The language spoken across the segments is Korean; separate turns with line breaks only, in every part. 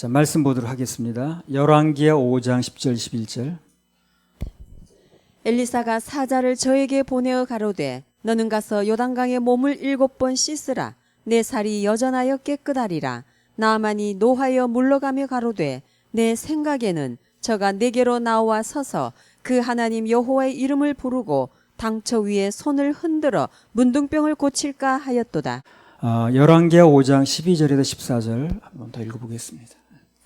자, 말씀 보도록 하겠습니다. 열왕기하 5장 10절 11절.
엘리사가 사자를 저에게 보내어 가로되 너는 가서 요단강에 몸을 일곱 번 씻으라 내 살이 여전하여 깨끗하리라 나만이 노하여 물러가며 가로되 내 생각에는 저가 내게로 나와 서서 그 하나님 여호와의 이름을 부르고 당처 위에 손을 흔들어 문둥병을 고칠까 하였도다
어, 열왕기하 5장 12절에서 14절 한번 더 읽어보겠습니다.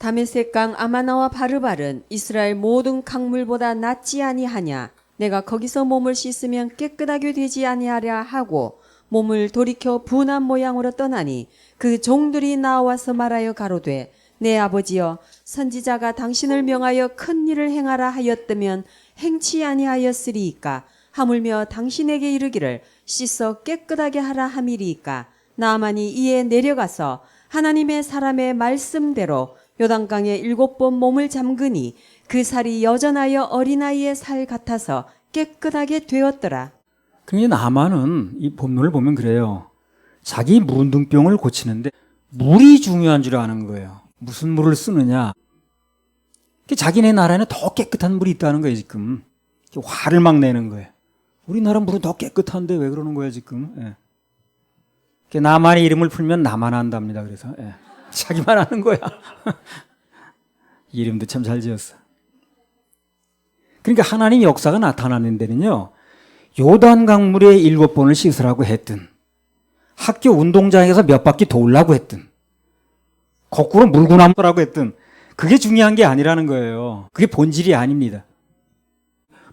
다메섹 강 아마나와 바르발은 이스라엘 모든 강물보다 낫지 아니하냐? 내가 거기서 몸을 씻으면 깨끗하게 되지 아니하랴 하고 몸을 돌이켜 분한 모양으로 떠나니 그 종들이 나와서 말하여 가로되 내 아버지여 선지자가 당신을 명하여 큰 일을 행하라 하였다면 행치 아니하였으리이까? 하물며 당신에게 이르기를 씻어 깨끗하게 하라 함이리이까? 나만이 이에 내려가서 하나님의 사람의 말씀대로 요단강에 일곱 번 몸을 잠그니 그 살이 여전하여 어린아이의 살 같아서 깨끗하게 되었더라.
그러니까 나만은 이 본문을 보면 그래요. 자기 문둥병을 고치는데 물이 중요한 줄 아는 거예요. 무슨 물을 쓰느냐. 그 자기네 나라에는 더 깨끗한 물이 있다는 거예요, 지금. 화를 막 내는 거예요. 우리나라 물은 더 깨끗한데 왜 그러는 거예요, 지금. 예. 나만의 이름을 풀면 나만 한답니다. 그래서 예. 자기만 하는 거야. 이름도 참 잘 지었어. 그러니까 하나님 역사가 나타나는 데는요. 요단 강물에 일곱 번을 씻으라고 했든 학교 운동장에서 몇 바퀴 돌라고 했든 거꾸로 물고 남으라고 했든 그게 중요한 게 아니라는 거예요. 그게 본질이 아닙니다.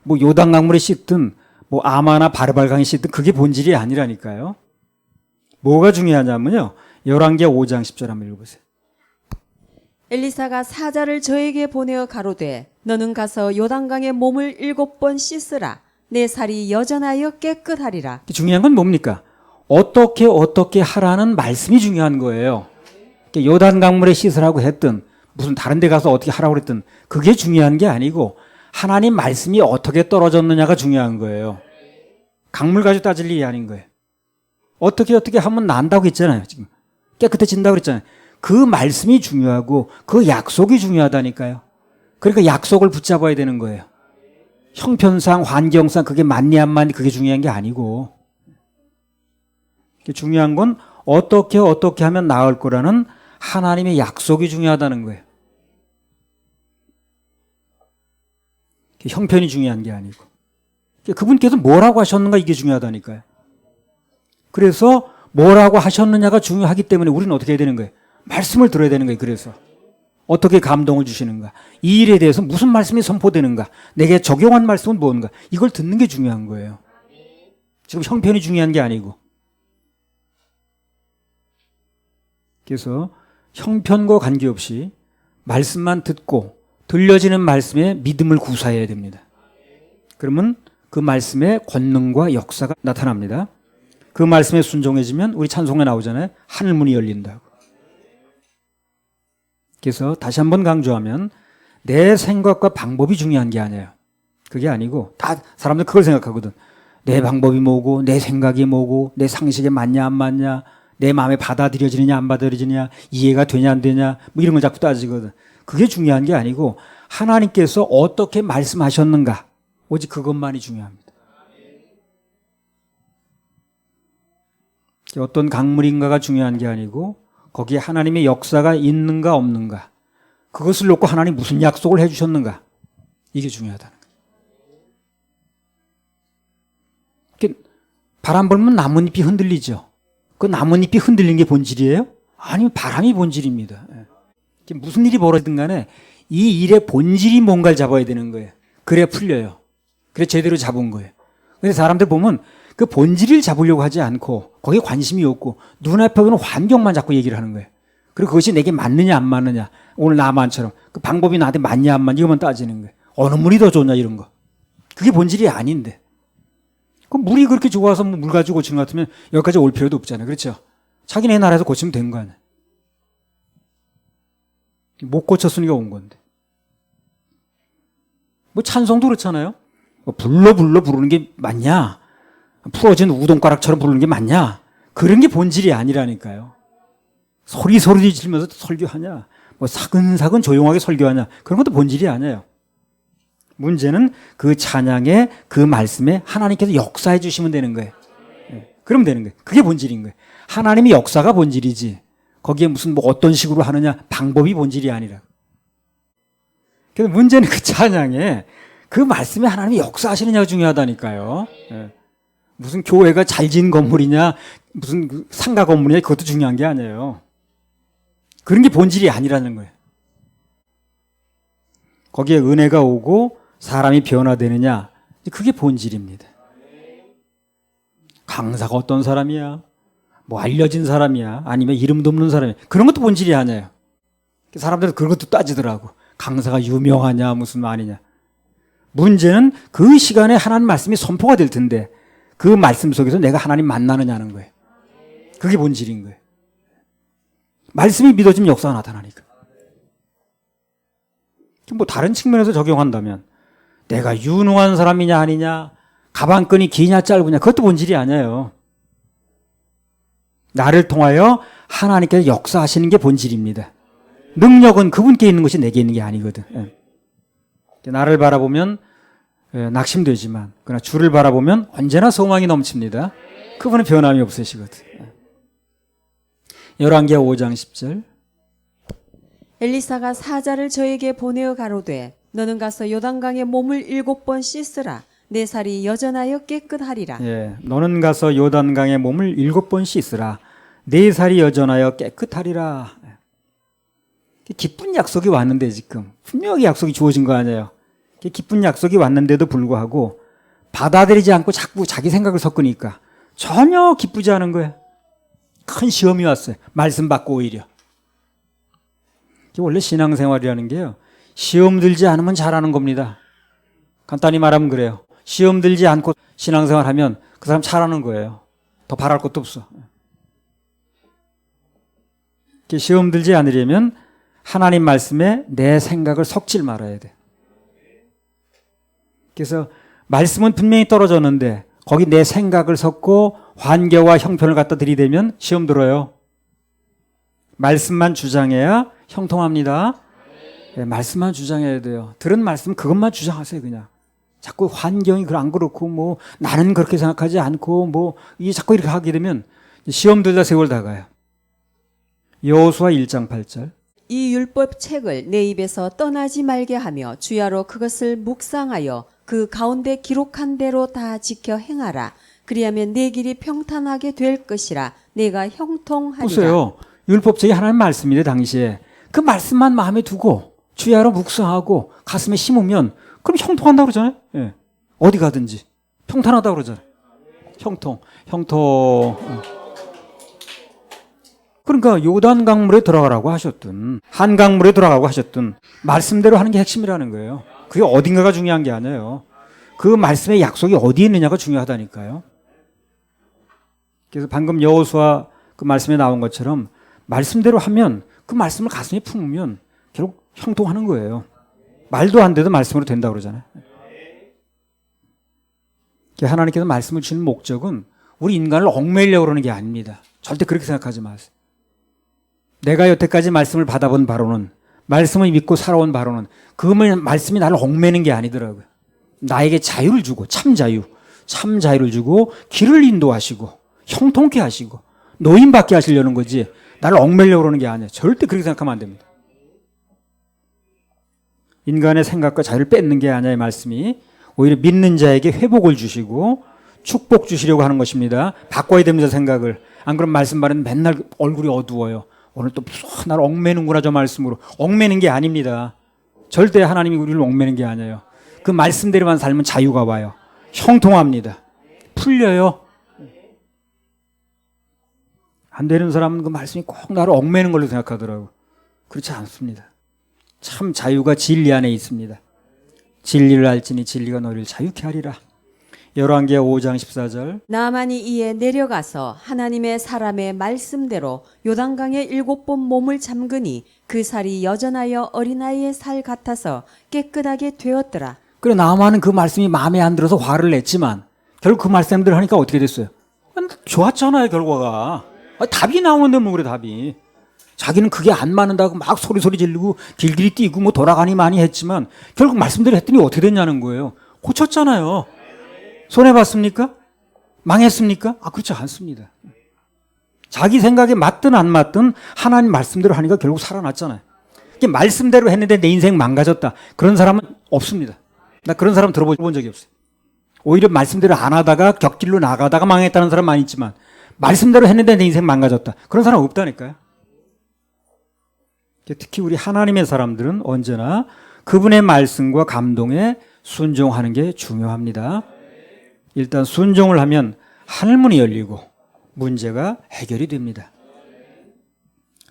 뭐 요단 강물에 씻든 뭐 아마나 바르발강에 씻든 그게 본질이 아니라니까요. 뭐가 중요하냐면요. 열왕기 5장 10절 한번 읽어보세요.
엘리사가 사자를 저에게 보내어 가로되 너는 가서 요단강에 몸을 일곱 번 씻으라 내 살이 여전하여 깨끗하리라.
중요한 건 뭡니까? 어떻게 어떻게 하라는 말씀이 중요한 거예요. 요단 강물에 씻으라고 했든 무슨 다른 데 가서 어떻게 하라고 그랬든 그게 중요한 게 아니고 하나님 말씀이 어떻게 떨어졌느냐가 중요한 거예요. 강물 가지고 따질 일이 아닌 거예요. 어떻게 어떻게 하면 난다고 했잖아요. 지금 깨끗해진다고 그랬잖아요. 그 말씀이 중요하고 그 약속이 중요하다니까요. 그러니까 약속을 붙잡아야 되는 거예요. 형편상 환경상 그게 맞니 안 맞니 그게 중요한 게 아니고 중요한 건 어떻게 어떻게 하면 나을 거라는 하나님의 약속이 중요하다는 거예요. 형편이 중요한 게 아니고 그분께서 뭐라고 하셨는가 이게 중요하다니까요. 그래서 뭐라고 하셨느냐가 중요하기 때문에 우리는 어떻게 해야 되는 거예요? 말씀을 들어야 되는 거예요. 그래서 어떻게 감동을 주시는가? 이 일에 대해서 무슨 말씀이 선포되는가? 내게 적용한 말씀은 뭔가? 이걸 듣는 게 중요한 거예요. 지금 형편이 중요한 게 아니고. 그래서 형편과 관계없이 말씀만 듣고 들려지는 말씀에 믿음을 구사해야 됩니다. 그러면 그 말씀의 권능과 역사가 나타납니다. 그 말씀에 순종해지면 우리 찬송에 나오잖아요. 하늘문이 열린다고. 그래서 다시 한번 강조하면 내 생각과 방법이 중요한 게 아니에요. 그게 아니고 다 사람들 그걸 생각하거든. 내 방법이 뭐고 내 생각이 뭐고 내 상식에 맞냐 안 맞냐 내 마음에 받아들여지느냐 안 받아들여지느냐 이해가 되냐 안 되냐 뭐 이런 걸 자꾸 따지거든. 그게 중요한 게 아니고 하나님께서 어떻게 말씀하셨는가 오직 그것만이 중요합니다. 어떤 강물인가가 중요한 게 아니고 거기에 하나님의 역사가 있는가 없는가 그것을 놓고 하나님 무슨 약속을 해주셨는가 이게 중요하다는 거예요. 바람 불면 나뭇잎이 흔들리죠. 그 나뭇잎이 흔들린 게 본질이에요? 아니 바람이 본질입니다. 예. 무슨 일이 벌어지든 간에 이 일의 본질이 뭔가를 잡아야 되는 거예요. 그래야 풀려요. 그래 제대로 잡은 거예요. 근데 사람들 보면 그 본질을 잡으려고 하지 않고 거기에 관심이 없고 눈앞에 보이는 환경만 자꾸 얘기를 하는 거예요. 그리고 그것이 내게 맞느냐 안 맞느냐 오늘 나만처럼 그 방법이 나한테 맞냐 안 맞냐 이것만 따지는 거예요. 어느 물이 더 좋냐 이런 거. 그게 본질이 아닌데. 그 물이 그렇게 좋아서 뭐물 가지고 고치는 것 같으면 여기까지 올 필요도 없잖아요. 그렇죠? 자기네 나라에서 고치면 된 거 아니에요. 못 고쳤으니까 온 건데. 뭐 찬송도 그렇잖아요. 뭐 불러 불러 부르는 게 맞냐? 풀어진 우동가락처럼 부르는 게 맞냐? 그런 게 본질이 아니라니까요. 소리 소리 지르면서 설교하냐? 뭐 사근사근 조용하게 설교하냐 그런 것도 본질이 아니에요. 문제는 그 찬양에 그 말씀에 하나님께서 역사해 주시면 되는 거예요. 예, 그러면 되는 거예요. 그게 본질인 거예요. 하나님의 역사가 본질이지. 거기에 무슨 뭐 어떤 식으로 하느냐 방법이 본질이 아니라. 그래서 문제는 그 찬양에 그 말씀에 하나님이 역사하시느냐가 중요하다니까요. 예. 무슨 교회가 잘 지은 건물이냐, 무슨 그 상가 건물이냐, 그것도 중요한 게 아니에요. 그런 게 본질이 아니라는 거예요. 거기에 은혜가 오고 사람이 변화되느냐, 그게 본질입니다. 강사가 어떤 사람이야? 뭐 알려진 사람이야? 아니면 이름도 없는 사람이야? 그런 것도 본질이 아니에요. 사람들은 그런 것도 따지더라고. 강사가 유명하냐, 무슨 말이냐. 문제는 그 시간에 하나님 말씀이 선포가 될 텐데 그 말씀 속에서 내가 하나님 만나느냐는 거예요. 그게 본질인 거예요. 말씀이 믿어지면 역사가 나타나니까. 뭐 다른 측면에서 적용한다면 내가 유능한 사람이냐 아니냐 가방끈이 기냐 짧으냐 그것도 본질이 아니에요. 나를 통하여 하나님께서 역사하시는 게 본질입니다. 능력은 그분께 있는 것이 내게 있는 게 아니거든. 예. 나를 바라보면 예, 낙심되지만 그러나 주를 바라보면 언제나 소망이 넘칩니다. 그분은 변함이 없으시거든. 예. 열왕기하 5장 10절.
엘리사가 사자를 저에게 보내어 가로되 너는 가서 요단강에 몸을 일곱 번 씻으라 내 살이 여전하여 깨끗하리라
예, 너는 가서 요단강에 몸을 일곱 번 씻으라. 네 살이 여전하여 깨끗하리라. 예. 기쁜 약속이 왔는데 지금 분명히 약속이 주어진 거 아니에요. 기쁜 약속이 왔는데도 불구하고 받아들이지 않고 자꾸 자기 생각을 섞으니까 전혀 기쁘지 않은 거예요. 큰 시험이 왔어요. 말씀 받고 오히려. 원래 신앙생활이라는 게요. 시험 들지 않으면 잘하는 겁니다. 간단히 말하면 그래요. 시험 들지 않고 신앙생활 하면 그 사람 잘하는 거예요. 더 바랄 것도 없어. 시험 들지 않으려면 하나님 말씀에 내 생각을 섞질 말아야 돼. 그래서 말씀은 분명히 떨어졌는데 거기 내 생각을 섞고 환경과 형편을 갖다 들이대면 시험 들어요. 말씀만 주장해야 형통합니다. 예, 말씀만 주장해야 돼요. 들은 말씀 그것만 주장하세요, 그냥. 자꾸 환경이 그안 그렇고 뭐 나는 그렇게 생각하지 않고 뭐 이게 자꾸 이렇게 하게 되면 시험 들다 세월 다 가요. 여호수아 1장 8절.
이 율법 책을 내 입에서 떠나지 말게 하며 주야로 그것을 묵상하여 그 가운데 기록한 대로 다 지켜 행하라 그리하면 내 길이 평탄하게 될 것이라 내가 형통하리라
보세요. 율법책이 하나님 말씀이래 당시에. 그 말씀만 마음에 두고 주야로 묵상하고 가슴에 심으면 그럼 형통한다고 그러잖아요. 예. 어디 가든지 평탄하다고 그러잖아요. 형통, 형통. 어. 그러니까 요단 강물에 들어가라고 하셨든 한 강물에 들어가고 하셨든 말씀대로 하는 게 핵심이라는 거예요. 그게 어딘가가 중요한 게 아니에요. 그 말씀의 약속이 어디에 있느냐가 중요하다니까요. 그래서 방금 여호수아 그 말씀에 나온 것처럼 말씀대로 하면 그 말씀을 가슴에 품으면 결국 형통하는 거예요. 말도 안 돼도 말씀으로 된다고 그러잖아요. 하나님께서 말씀을 주는 목적은 우리 인간을 얽매이려고 그러는 게 아닙니다. 절대 그렇게 생각하지 마세요. 내가 여태까지 말씀을 받아본 바로는 말씀을 믿고 살아온 바로는 그 말씀이 나를 얽매는 게 아니더라고요. 나에게 자유를 주고 참 자유, 참 자유를 주고 길을 인도하시고 형통케 하시고 노인받게 하시려는 거지 나를 얽매려고 그러는 게 아니에요. 절대 그렇게 생각하면 안 됩니다. 인간의 생각과 자유를 뺏는 게 아니야 이 말씀이 오히려 믿는 자에게 회복을 주시고 축복 주시려고 하는 것입니다. 바꿔야 됩니다 생각을. 안 그럼 말씀 말은 맨날 얼굴이 어두워요. 오늘 또 무슨 날 얽매는구나 저 말씀으로 얽매는 게 아닙니다. 절대 하나님이 우리를 얽매는 게 아니에요. 그 말씀대로만 살면 자유가 와요. 형통합니다. 풀려요. 안 되는 사람은 그 말씀이 꼭 나를 얽매는 걸로 생각하더라고. 그렇지 않습니다. 참 자유가 진리 안에 있습니다. 진리를 알지니 진리가 너를 자유케 하리라. 열왕기하 5장 14절.
나만이 이에 내려가서 하나님의 사람의 말씀대로 요단강에 일곱 번 몸을 잠그니 그 살이 여전하여 어린아이의 살 같아서 깨끗하게 되었더라.
그래 나만은 그 말씀이 마음에 안 들어서 화를 냈지만 결국 그 말씀대로 하니까 어떻게 됐어요? 좋았잖아요 결과가. 아, 답이 나오는데 뭐 그래 답이. 자기는 그게 안 맞는다고 막 소리소리 지르고 길길이 뛰고 뭐 돌아가니 많이 했지만 결국 말씀대로 했더니 어떻게 됐냐는 거예요. 고쳤잖아요. 손해봤습니까? 망했습니까? 아, 그렇지 않습니다. 자기 생각에 맞든 안 맞든 하나님 말씀대로 하니까 결국 살아났잖아요. 이게 말씀대로 했는데 내 인생 망가졌다. 그런 사람은 없습니다. 나 그런 사람 들어본 적이 없어요. 오히려 말씀대로 안 하다가 격길로 나가다가 망했다는 사람 많이 있지만 말씀대로 했는데 내 인생 망가졌다. 그런 사람 없다니까요. 특히 우리 하나님의 사람들은 언제나 그분의 말씀과 감동에 순종하는 게 중요합니다. 일단 순종을 하면 하늘문이 열리고 문제가 해결이 됩니다.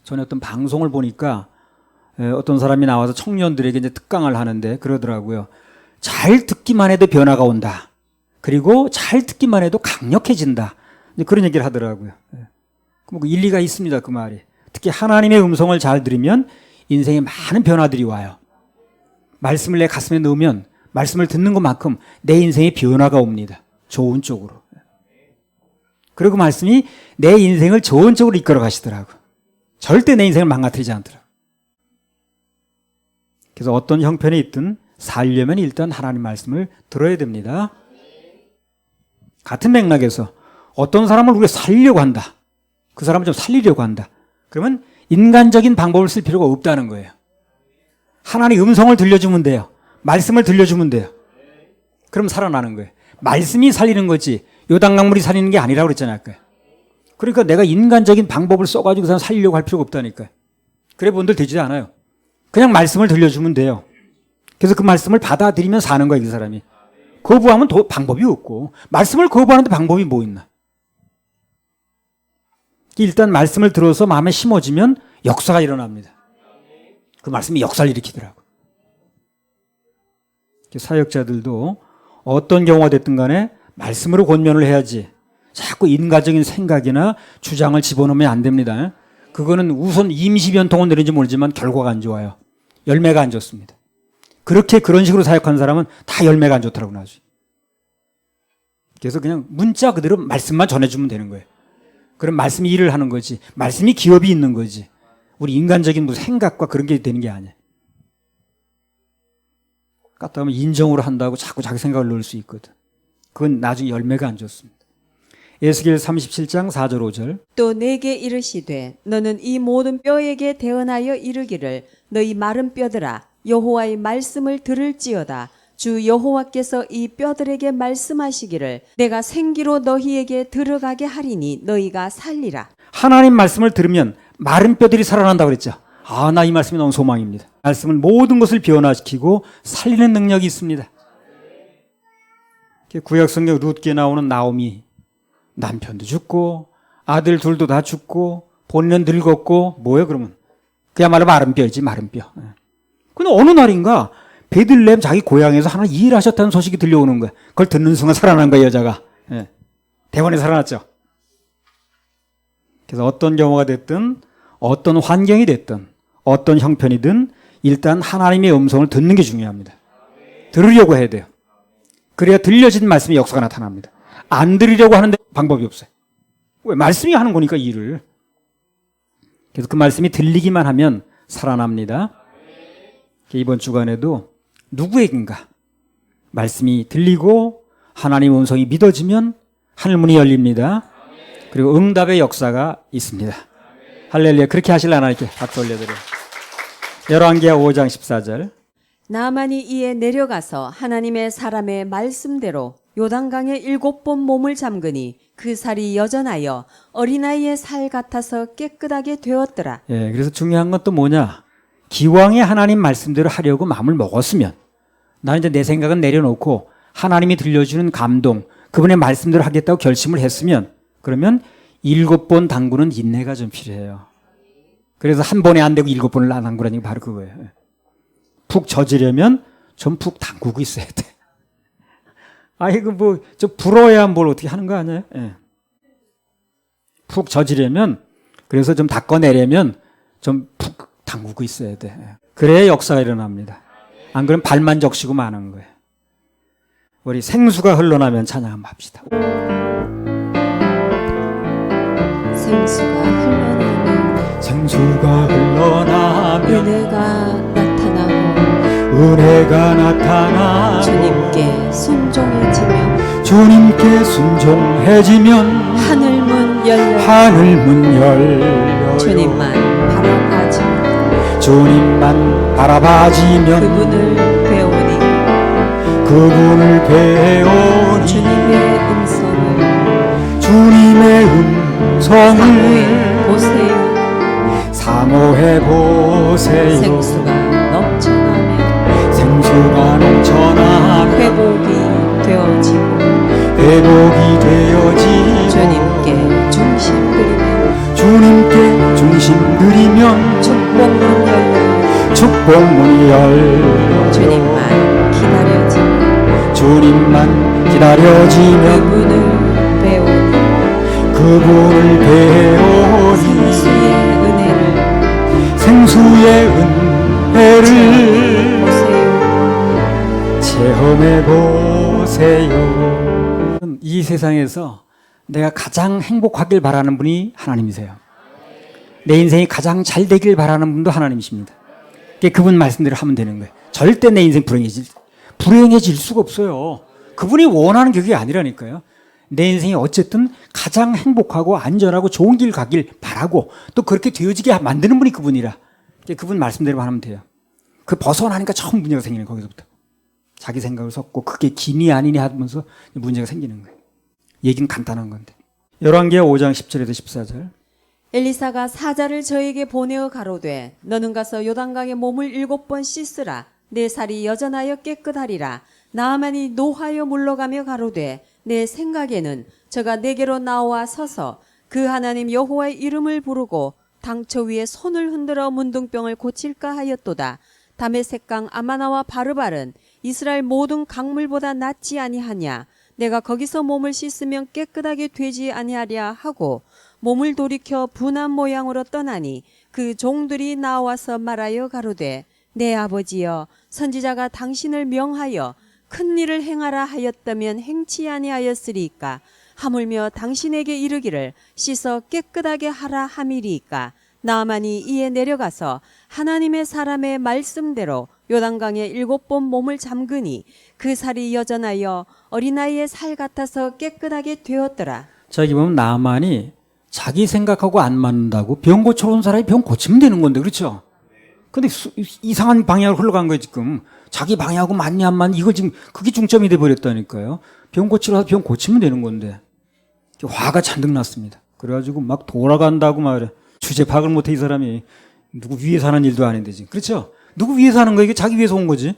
전에 어떤 방송을 보니까 에, 어떤 사람이 나와서 청년들에게 이제 특강을 하는데 그러더라고요. 잘 듣기만 해도 변화가 온다. 그리고 잘 듣기만 해도 강력해진다. 그런 얘기를 하더라고요. 예. 뭐 일리가 있습니다. 그 말이. 특히 하나님의 음성을 잘 들으면 인생에 많은 변화들이 와요. 말씀을 내 가슴에 넣으면 말씀을 듣는 것만큼 내 인생에 변화가 옵니다. 좋은 쪽으로. 그리고 말씀이 내 인생을 좋은 쪽으로 이끌어 가시더라고. 절대 내 인생을 망가뜨리지 않더라고. 그래서 어떤 형편에 있든 살려면 일단 하나님 말씀을 들어야 됩니다. 같은 맥락에서 어떤 사람을 우리가 살리려고 한다. 그 사람을 좀 살리려고 한다. 그러면 인간적인 방법을 쓸 필요가 없다는 거예요. 하나님 음성을 들려주면 돼요. 말씀을 들려주면 돼요. 그럼 살아나는 거예요. 말씀이 살리는 거지 요단 강물이 살리는 게 아니라고 그랬잖아요. 아까. 그러니까 내가 인간적인 방법을 써가지고 그 사람 살리려고 할 필요가 없다니까요. 그래 본들 되지 않아요. 그냥 말씀을 들려주면 돼요. 그래서 그 말씀을 받아들이면 사는 거예요. 그 사람이. 거부하면 도, 방법이 없고 말씀을 거부하는데 방법이 뭐 있나. 일단 말씀을 들어서 마음에 심어지면 역사가 일어납니다. 그 말씀이 역사를 일으키더라고. 사역자들도 어떤 경우가 됐든 간에 말씀으로 권면을 해야지 자꾸 인간적인 생각이나 주장을 집어넣으면 안 됩니다. 그거는 우선 임시 변통은 되는지 모르지만 결과가 안 좋아요. 열매가 안 좋습니다. 그렇게 그런 식으로 사역한 사람은 다 열매가 안 좋더라고 나중에. 그래서 그냥 문자 그대로 말씀만 전해주면 되는 거예요. 그럼 말씀이 일을 하는 거지. 말씀이 기업이 있는 거지. 우리 인간적인 무슨 생각과 그런 게 되는 게 아니야. 까딱 하면 인정으로 한다고 자꾸 자기 생각을 넣을 수 있거든. 그건 나중에 열매가 안 좋습니다. 예수길 37장 4절 5절.
또 내게 이르시되 너는 이 모든 뼈에게 대언하여 이르기를 너희 마른 뼈들아 여호와의 말씀을 들을지어다 주 여호와께서 이 뼈들에게 말씀하시기를 내가 생기로 너희에게 들어가게 하리니 너희가 살리라
하나님 말씀을 들으면 마른 뼈들이 살아난다고 그랬죠. 아, 나 이 말씀이 너무 소망입니다. 말씀은 모든 것을 변화시키고 살리는 능력이 있습니다. 구약성경 룻기에 나오는 나오미 남편도 죽고 아들 둘도 다 죽고 본인은 늙었고 뭐예요 그러면 그야말로 마른 뼈이지 마른 뼈. 예. 근데 어느 날인가 베들렘 자기 고향에서 하나 일하셨다는 소식이 들려오는 거야. 그걸 듣는 순간 살아난 거야 여자가. 예. 대원에 살아났죠. 그래서 어떤 경우가 됐든 어떤 환경이 됐든 어떤 형편이든 일단 하나님의 음성을 듣는 게 중요합니다. 들으려고 해야 돼요. 그래야 들려진 말씀의 역사가 나타납니다. 안 들으려고 하는데 방법이 없어요. 왜? 말씀이 하는 거니까 일을. 그래서 그 말씀이 들리기만 하면 살아납니다. 이번 주간에도 누구에겐가 말씀이 들리고 하나님 음성이 믿어지면 하늘문이 열립니다. 그리고 응답의 역사가 있습니다. 할렐루야. 그렇게 하실라나 이렇게 박수 올려드려요. 열왕기하 5장 14절.
나만이 이에 내려가서 하나님의 사람의 말씀대로 요단강에 일곱 번 몸을 잠그니 그 살이 여전하여 어린아이의 살 같아서 깨끗하게 되었더라
예, 그래서 중요한 건 또 뭐냐? 기왕에 하나님 말씀대로 하려고 마음을 먹었으면 나는 이제 내 생각은 내려놓고 하나님이 들려주는 감동, 그분의 말씀대로 하겠다고 결심을 했으면 그러면 일곱 번 당구는 인내가 좀 필요해요. 그래서 한 번에 안 되고 일곱 번을 안 당구라는 게 바로 그거예요. 푹 젖으려면 좀푹 담그고 있어야 돼. 아이고 뭐 저 불어야 뭘 어떻게 하는 거 아니에요? 예. 푹 젖으려면 그래서 좀 닦아내려면 좀 푹 담그고 있어야 돼. 예. 그래야 역사가 일어납니다. 안 그러면 발만 적시고 마는 거예요. 우리 생수가 흘러나면 찬양 한번 합시다.
생수가 흘러나면
생수가 흘러나면
은혜가 나타나고
은혜가 나타나
주님께 순종해지며
주님께 순종해지면
하늘 문 열려
하늘 문 열려
주님만 바라봐지며
주님만 바라봐지면
그분을 배우니
그분을 배우니
주님의 성을 보세요.
사모해 보세요.
생수가 넘쳐나며
생수가 넘쳐나며
회복이 되어지고
회복이 되어지고
주님께 중심 드리며
주님께 중심 드리면
축복문 열려요
축복문이 열려
주님만 기다려지며
주님만 기다려지면
그분을
그분을 배우니
생수의 은혜를
체험해 보세요. 이 세상에서 내가 가장 행복하길 바라는 분이 하나님이세요. 내 인생이 가장 잘 되길 바라는 분도 하나님이십니다. 그분 말씀대로 하면 되는 거예요. 절대 내 인생 불행해질, 불행해질 수가 없어요. 그분이 원하는 게 그게 아니라니까요. 내 인생이 어쨌든 가장 행복하고 안전하고 좋은 길 가길 바라고 또 그렇게 되어지게 만드는 분이 그분이라. 그분 말씀대로 하면 돼요. 그 벗어나니까 처음 문제가 생기는 거기서부터. 자기 생각을 섞고 그게 기니 아니니 하면서 문제가 생기는 거예요. 얘기는 간단한 건데. 열왕기하 5장 10절에서 14절.
엘리사가 사자를 저에게 보내어 가로되 너는 가서 요단강에 몸을 일곱 번 씻으라 내 살이 여전하여 깨끗하리라 나아만이 노하여 물러가며 가로되 내 생각에는 저가 내게로 나와 서서 그 하나님 여호와의 이름을 부르고 당처 위에 손을 흔들어 문둥병을 고칠까 하였도다. 다메색강 아마나와 바르발은 이스라엘 모든 강물보다 낫지 아니하냐? 내가 거기서 몸을 씻으면 깨끗하게 되지 아니하랴 하고 몸을 돌이켜 분한 모양으로 떠나니 그 종들이 나와서 말하여 가로되 내 아버지여 선지자가 당신을 명하여 큰 일을 행하라 하였다면 행치 아니하였으리이까 하물며 당신에게 이르기를 씻어 깨끗하게 하라 함이리이까 나만이 이에 내려가서 하나님의 사람의 말씀대로 요단강에 일곱 번 몸을 잠그니 그 살이 여전하여 어린아이의 살 같아서 깨끗하게 되었더라.
저기 보면 나만이 자기 생각하고 안 맞는다고 병 고쳐온 사람이 병 고치면 되는 건데, 그렇죠? 근데 수- 이상한 방향으로 흘러간 거예요, 지금. 자기 방향하고 맞니 안 맞니, 이거 지금 그게 중점이 돼 버렸다니까요. 병 고치러 가서 병 고치면 되는 건데. 화가 잔뜩 났습니다. 그래가지고 막 돌아간다고 말해. 주제 파악을 못해, 이 사람이. 누구 위해서 하는 일도 아닌데, 지금. 그렇죠? 누구 위해서 하는 거야? 이게 자기 위해서 온 거지.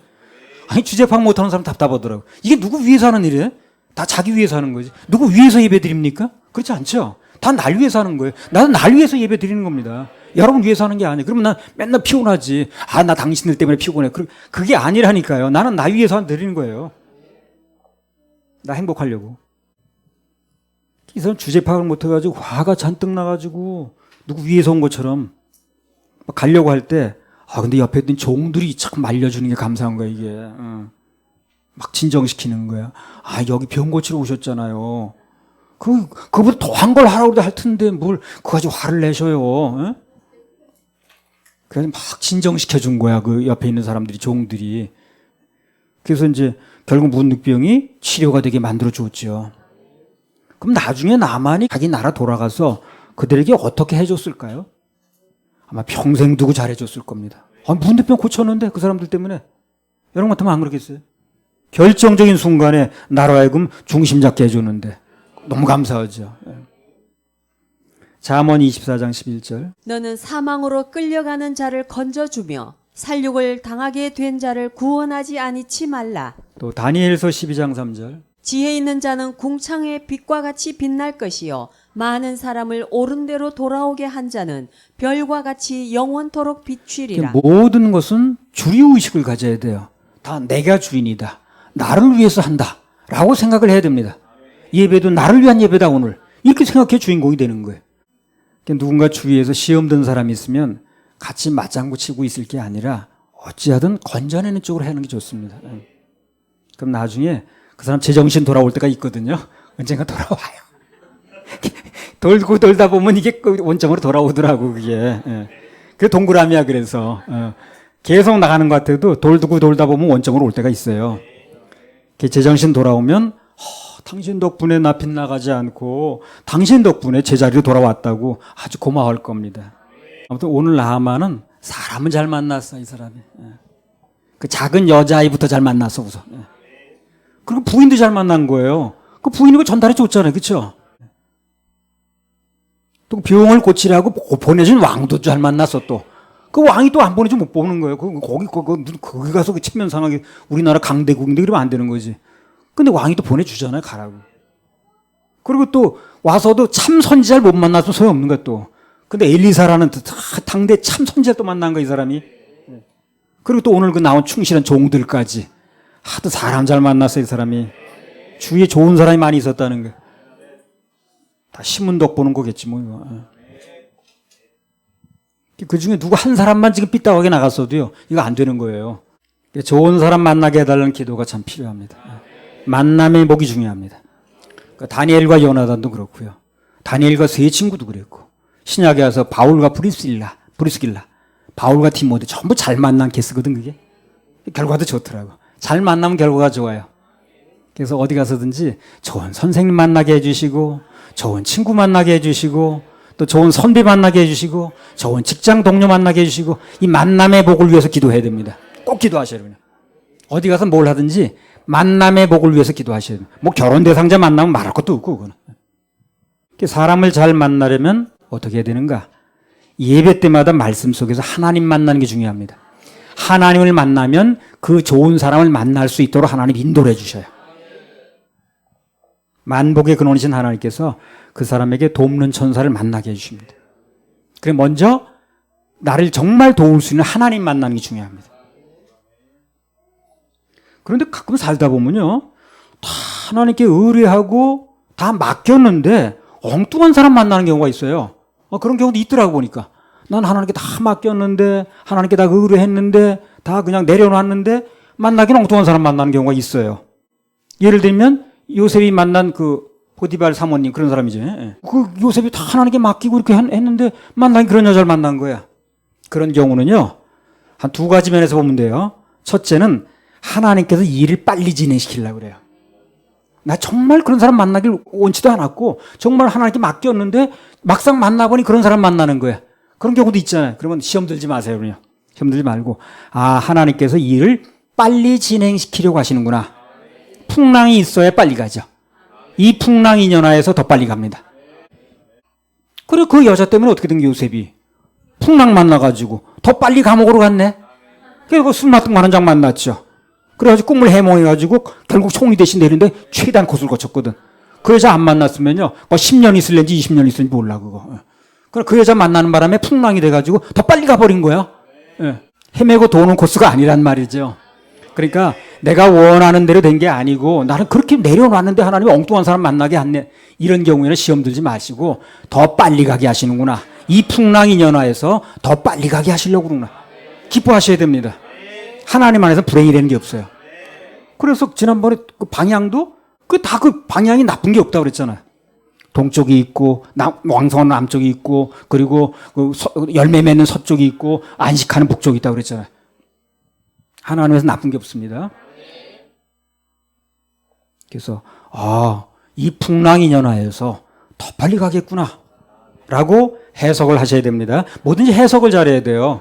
아니, 주제 파악 못하는 사람 답답하더라고. 이게 누구 위해서 하는 일이에요? 다 자기 위해서 하는 거지. 누구 위해서 예배 드립니까? 그렇지 않죠? 다 날 위해서 하는 거예요. 나는 날 위해서 예배 드리는 겁니다. 여러분 위해서 하는 게 아니에요. 그러면 난 맨날 피곤하지. 아, 나 당신들 때문에 피곤해. 그- 그게 아니라니까요. 나는 나 위해서 드리는 거예요. 나 행복하려고. 이 사람 주제 파악을 못해가지고 화가 잔뜩 나가지고 누구 위해서 온 것처럼 막 가려고 할 때, 아, 근데 옆에 있던 종들이 참 말려주는 게 감사한 거야, 이게. 응. 막 진정시키는 거야. 아, 여기 병 고치러 오셨잖아요. 그, 그보다 더한 걸 하라고 할 텐데 뭘, 그거 가지고 화를 내셔요. 응? 그래서 막 진정시켜 준 거야. 그 옆에 있는 사람들이, 종들이. 그래서 이제 결국 문득병이 치료가 되게 만들어 줬죠. 그럼 나중에 나만이 자기 나라 돌아가서 그들에게 어떻게 해줬을까요? 아마 평생 두고 잘해줬을 겁니다. 아, 문득병 고쳤는데 그 사람들 때문에. 여러분 같으면 안 그러겠어요? 결정적인 순간에 나로 하여금 중심 잡게 해줬는데 너무 감사하죠. 예. 잠언 24장 11절.
너는 사망으로 끌려가는 자를 건져주며 살육을 당하게 된 자를 구원하지 아니치 말라.
또 다니엘서 12장 3절.
지혜 있는 자는 궁창의 빛과 같이 빛날 것이요 많은 사람을 옳은 대로 돌아오게 한 자는 별과 같이 영원토록 비추리라.
모든 것은 주류 의식을 가져야 돼요. 다 내가 주인이다. 나를 위해서 한다. 라고 생각을 해야 됩니다. 예배도 나를 위한 예배다 오늘. 이렇게 생각해 주인공이 되는 거예요. 누군가 주위에서 시험 든 사람이 있으면 같이 맞장구 치고 있을 게 아니라 어찌하든 건져내는 쪽으로 하는 게 좋습니다. 예. 그럼 나중에 그 사람 제정신 돌아올 때가 있거든요. 언젠가 돌아와요. 돌고 돌다 보면 이게 그 원점으로 돌아오더라고 그게. 예. 그 동그라미야 그래서 어. 계속 나가는 것 같아도 돌고 돌다 보면 원점으로 올 때가 있어요. 제정신 돌아오면 허, 당신 덕분에 나 빗나가지 않고 당신 덕분에 제자리로 돌아왔다고 아주 고마워할 겁니다. 아무튼 오늘 나하마는 사람을 잘 만났어 이 사람이. 예. 그 작은 여자아이부터 잘 만났어 우선. 예. 그리고 부인도 잘 만난 거예요. 그 부인이 그 전달해 줬잖아요, 그렇죠? 또 병을 고치라고 보내준 왕도 잘 만났어 또. 그 왕이 또 안 보내주면 못 보는 거예요. 그 거기 거, 거, 거기 가서 그 체면 상하게 우리나라 강대국인데 그러면 안 되는 거지. 근데 왕이 또 보내주잖아요, 가라고. 그리고 또 와서도 참 선지자를 못 만나서 소용없는 또. 근데 엘리사라는 당대 참 선지자 또 만난 거야 이 사람이. 그리고 또 오늘 그 나온 충실한 종들까지 하도 사람 잘 만났어 이 사람이. 주위에 좋은 사람이 많이 있었다는 거야. 다 신문 덕 보는 거겠지 뭐 이거. 그 중에 누구 한 사람만 지금 삐딱하게 나갔어도요 이거 안 되는 거예요. 좋은 사람 만나게 해달라는 기도가 참 필요합니다. 만남의 목이 중요합니다. 그러니까 다니엘과 요나단도 그렇고요. 다니엘과 세 친구도 그랬고 신약에 와서 바울과 브리스길라, 브리스길라, 바울과 디모데 전부 잘 만난 케이스거든 그게. 결과도 좋더라고. 잘 만나면 결과가 좋아요. 그래서 어디 가서든지 좋은 선생님 만나게 해주시고, 좋은 친구 만나게 해주시고, 또 좋은 선배 만나게 해주시고, 좋은 직장 동료 만나게 해주시고, 이 만남의 복을 위해서 기도해야 됩니다. 꼭 기도하셔야 돼요. 어디 가서 뭘 하든지 만남의 복을 위해서 기도하셔야 돼요. 뭐 결혼 대상자 만나면 말할 것도 없고, 그거는. 사람을 잘 만나려면 어떻게 해야 되는가? 예배 때마다 말씀 속에서 하나님 만나는 게 중요합니다. 하나님을 만나면 그 좋은 사람을 만날 수 있도록 하나님 인도를 해주셔요. 만복의 근원이신 하나님께서 그 사람에게 돕는 천사를 만나게 해주십니다. 그래 먼저 나를 정말 도울 수 있는 하나님 만나는 게 중요합니다. 그런데 가끔 살다 보면요, 다 하나님께 의뢰하고 다 맡겼는데 엉뚱한 사람 만나는 경우가 있어요. 어, 그런 경우도 있더라고 보니까. 난 하나님께 다 맡겼는데 하나님께 다 의뢰했는데 다 그냥 내려놨는데 만나기는 엉뚱한 사람 만나는 경우가 있어요. 예를 들면 요셉이 만난 그 보디발 사모님 그런 사람이죠. 예. 그 요셉이 다 하나님께 맡기고 이렇게 한- 했는데 만나기 그런 여자를 만난 거야. 그런 경우는요. 한 두 가지 면에서 보면 돼요. 첫째는 하나님께서 일을 빨리 진행시키려고 그래요. 나 정말 그런 사람 만나길 원치도 않았고 정말 하나님께 맡겼는데 막상 만나보니 그런 사람 만나는 거야. 그런 경우도 있잖아요. 그러면 시험 들지 마세요. 그냥 시험 들지 말고 아 하나님께서 일을 빨리 진행시키려고 하시는구나. 풍랑이 있어야 빨리 가죠. 이 풍랑 인연하에서 더 빨리 갑니다. 그리고 그 여자 때문에 어떻게 된게 요셉이 풍랑 만나가지고 더 빨리 감옥으로 갔네. 그리고 술 맡은 관원장 만났죠. 그래가지고 꿈을 해몽해가지고 결국 총리 대신 내리는데 최대한 고수를 거쳤거든. 그 여자 안 만났으면요. 뭐 10년 있을는지 20년 있을는지 몰라 그거. 예. 그래 그 여자 만나는 바람에 풍랑이 돼가지고 더 빨리 가버린 거야. 예. 헤매고 도는 코스가 아니란 말이죠. 그러니까 내가 원하는 대로 된 게 아니고 나는 그렇게 내려놨는데 하나님이 엉뚱한 사람 만나게 했네. 이런 경우에는 시험 들지 마시고 더 빨리 가게 하시는구나. 이 풍랑 인연화에서 더 빨리 가게 하시려고 그러구나. 기뻐하셔야 됩니다. 하나님 안에서 불행이 되는 게 없어요. 그래서 지난번에 그 방향도 그 다 그 방향이 나쁜 게 없다고 그랬잖아요. 동쪽이 있고 남, 왕성한 남쪽이 있고 그리고 그 서- 열매 맺는 서쪽이 있고 안식하는 북쪽이 있다고 그랬잖아요. 하나님에서 나쁜 게 없습니다. 그래서 아, 이 풍랑 인연하에서 더 빨리 가겠구나. 라고 해석을 하셔야 됩니다. 뭐든지 해석을 잘해야 돼요.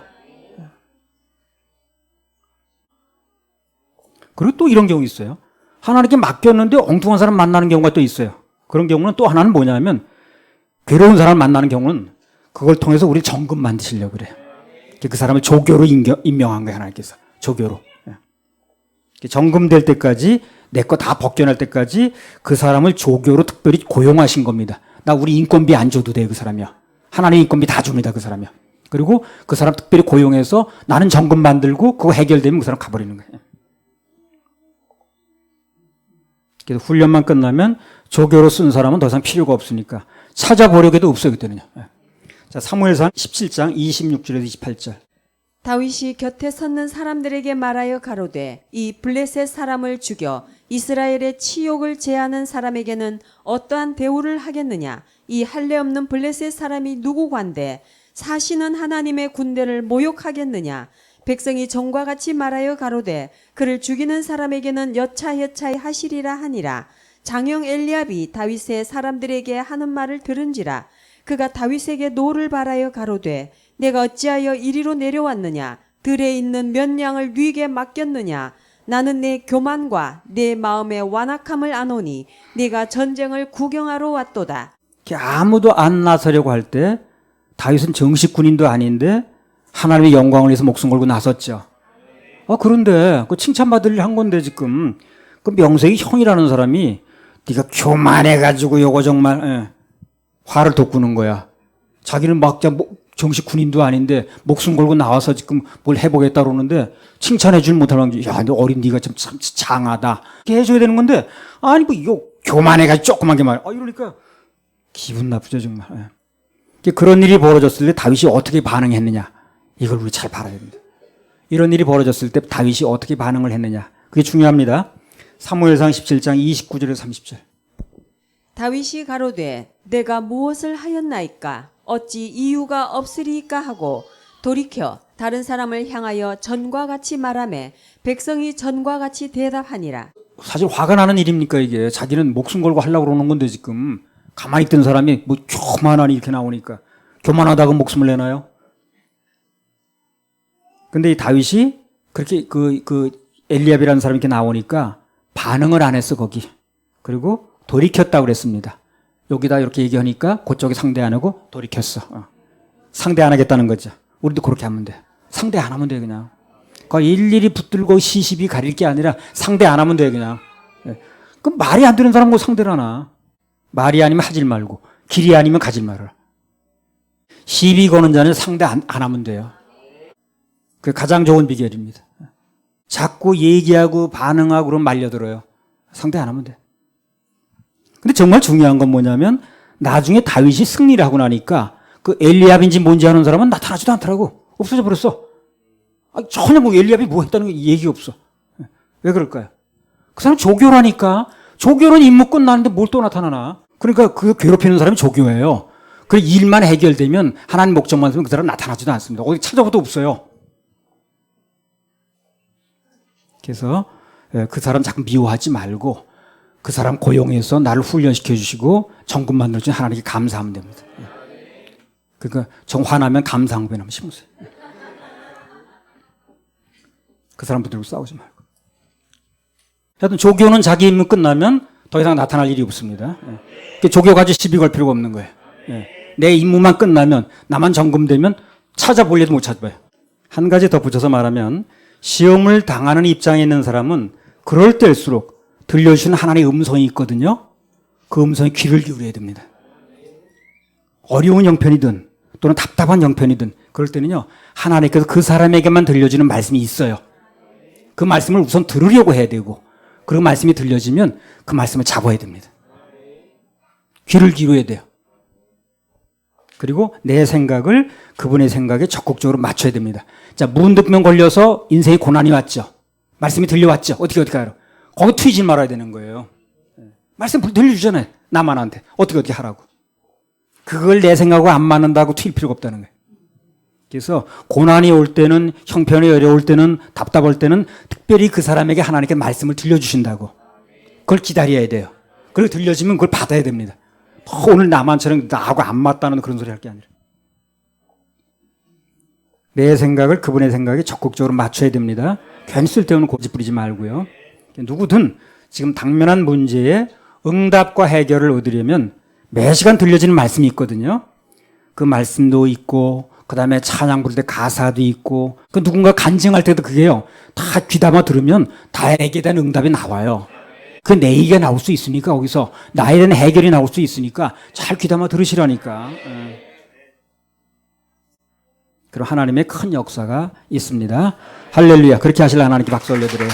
그리고 또 이런 경우 있어요. 하나님께 맡겼는데 엉뚱한 사람 만나는 경우가 또 있어요. 그런 경우는 또 하나는 뭐냐면 괴로운 사람 만나는 경우는 그걸 통해서 우리 정금 만드시려고 그래요. 그 사람을 조교로 임명한 거예요, 하나님께서. 조교로. 예. 정금 될 때까지 내 거 다 벗겨낼 때까지 그 사람을 조교로 특별히 고용하신 겁니다. 나 우리 인건비 안 줘도 돼, 그 사람이야. 하나님 인건비 다 줍니다, 그 사람이야. 그리고 그 사람 특별히 고용해서 나는 정금 만들고 그거 해결되면 그 사람 가버리는 거예요. 그래서 훈련만 끝나면 조교로 쓴 사람은 더 이상 필요가 없으니까 찾아보려고도 없어요, 그때는요. 예. 자, 사무엘상 17장 26절에서 28절.
다윗이 곁에 섰는 사람들에게 말하여 가로되 이 블레셋 사람을 죽여 이스라엘의 치욕을 제하는 사람에게는 어떠한 대우를 하겠느냐 이 할례 없는 블레셋 사람이 누구관데 사시는 하나님의 군대를 모욕하겠느냐 백성이 전과 같이 말하여 가로되 그를 죽이는 사람에게는 여차여차히 하시리라 하니라. 장형 엘리압이 다윗의 사람들에게 하는 말을 들은지라. 그가 다윗에게 노를 바라여 가로되 내가 어찌하여 이리로 내려왔느냐? 들에 있는 몇 양을 네게 맡겼느냐? 나는 내 교만과 내 마음의 완악함을 아노니 네가 전쟁을 구경하러 왔도다.
아무도 안 나서려고 할 때 다윗은 정식 군인도 아닌데 하나님의 영광을 위해서 목숨 걸고 나섰죠. 아 그런데 그 칭찬받을 일한 건데 지금 그 명색이 형이라는 사람이 네가 교만해가지고 요거 정말 예, 화를 돋구는 거야. 자기는 막 그냥 뭐- 정식 군인도 아닌데 목숨 걸고 나와서 지금 뭘 해보겠다 그러는데 칭찬해 줄 못하는 게, 야, 너 어린 네가 좀참 장하다. 이렇게 해줘야 되는 건데, 아니, 뭐, 이거 교만해가지고 조그만 게 말. 아, 이러니까 기분 나쁘죠, 정말. 예. 이게 그런 일이 벌어졌을 때 다윗이 어떻게 반응했느냐. 이걸 우리 잘 봐야 됩니다. 이런 일이 벌어졌을 때 다윗이 어떻게 반응을 했느냐. 그게 중요합니다. 사무엘상 17장 29절에서 30절.
다윗이 가로되 내가 무엇을 하였나이까 어찌 이유가 없으리까 하고 돌이켜 다른 사람을 향하여 전과 같이 말하매 백성이 전과 같이 대답하니라
사실 화가 나는 일입니까, 이게. 자기는 목숨 걸고 하려고 그러는 건데, 지금. 가만히 있던 사람이 뭐 교만하니 이렇게 나오니까. 교만하다고 목숨을 내나요? 근데 이 다윗이 그렇게 그, 그 엘리압이라는 사람이 이렇게 나오니까 반응을 안 했어, 거기. 그리고 돌이켰다고 그랬습니다. 여기다 이렇게 얘기하니까 그쪽이 상대 안 하고 돌이켰어. 어. 상대 안 하겠다는 거죠. 우리도 그렇게 하면 돼. 상대 안 하면 돼, 그냥. 그 일일이 붙들고 시시비 가릴 게 아니라 상대 안 하면 돼, 그냥. 예. 그럼 말이 안 되는 사람하고 상대를 하나. 말이 아니면 하질 말고, 길이 아니면 가질 말을. 시비 거는 자는 상대 안, 안 하면 돼요. 그 가장 좋은 비결입니다. 자꾸 얘기하고 반응하고 그러면 말려들어요. 상대 안 하면 돼. 근데 정말 중요한 건 뭐냐면 나중에 다윗이 승리를 하고 나니까 그 엘리압인지 뭔지 아는 사람은 나타나지도 않더라고. 없어져 버렸어. 아, 전혀 뭐 엘리압이 뭐 했다는 게 얘기 없어. 왜 그럴까요? 그 사람 조교라니까. 조교는 임무 끝나는데 뭘 또 나타나나. 그러니까 그 괴롭히는 사람이 조교예요. 그 일만 해결되면 하나님 목적만 있으면 그 사람 나타나지도 않습니다. 어디 찾아봐도 없어요. 그래서 예, 그 사람 자꾸 미워하지 말고 그 사람 고용해서 나를 훈련시켜 주시고 정금 만들어 주신 하나님께 감사하면 됩니다. 예. 그러니까 정 화나면 한번 심으세요. 그 사람 붙들고 싸우지 말고. 하여튼 조교는 자기 임무 끝나면 더 이상 나타날 일이 없습니다. 예. 조교 가지고 시비 걸 필요가 없는 거예요. 예. 내 임무만 끝나면 나만 점검되면 찾아볼 일도 못 찾아봐요. 한 가지 더 붙여서 말하면 시험을 당하는 입장에 있는 사람은 그럴 때일수록 들려주시는 하나님의 음성이 있거든요. 그 음성에 귀를 기울여야 됩니다. 어려운 형편이든 또는 답답한 형편이든 그럴 때는요 하나님께서 그 사람에게만 들려주는 말씀이 있어요. 그 말씀을 우선 들으려고 해야 되고 그 말씀이 들려지면 그 말씀을 잡아야 됩니다. 귀를 기울여야 돼요. 그리고 내 생각을 그분의 생각에 적극적으로 맞춰야 됩니다. 자, 무은득면 걸려서 인생에 고난이 왔죠. 말씀이 들려왔죠. 어떻게 어떻게 하라. 거기 튀지 말아야 되는 거예요. 말씀 들려주잖아요. 나만한테. 어떻게 어떻게 하라고. 그걸 내 생각하고 안 맞는다고 튈 필요가 없다는 거예요. 그래서 고난이 올 때는 형편이 어려울 때는 답답할 때는 특별히 그 사람에게 하나님께 말씀을 들려주신다고. 그걸 기다려야 돼요. 그걸 들려주면 그걸 받아야 됩니다. 어, 오늘 나만처럼 나하고 안 맞다는 그런 소리 할 게 아니라. 내 생각을 그분의 생각에 적극적으로 맞춰야 됩니다. 괜히 쓸데없는 고집 부리지 말고요. 누구든 지금 당면한 문제에 응답과 해결을 얻으려면 매 시간 들려지는 말씀이 있거든요. 그 말씀도 있고, 그 다음에 찬양 부를 때 가사도 있고, 그 누군가 간증할 때도 그게요. 다 귀담아 들으면 다에게 대한 응답이 나와요. 그 내 얘기가 나올 수 있으니까, 거기서 나에 대한 해결이 나올 수 있으니까 잘 귀담아 들으시라니까. 예. 그럼 하나님의 큰 역사가 있습니다. 할렐루야. 그렇게 하실 하나님께 박수 올려드려요.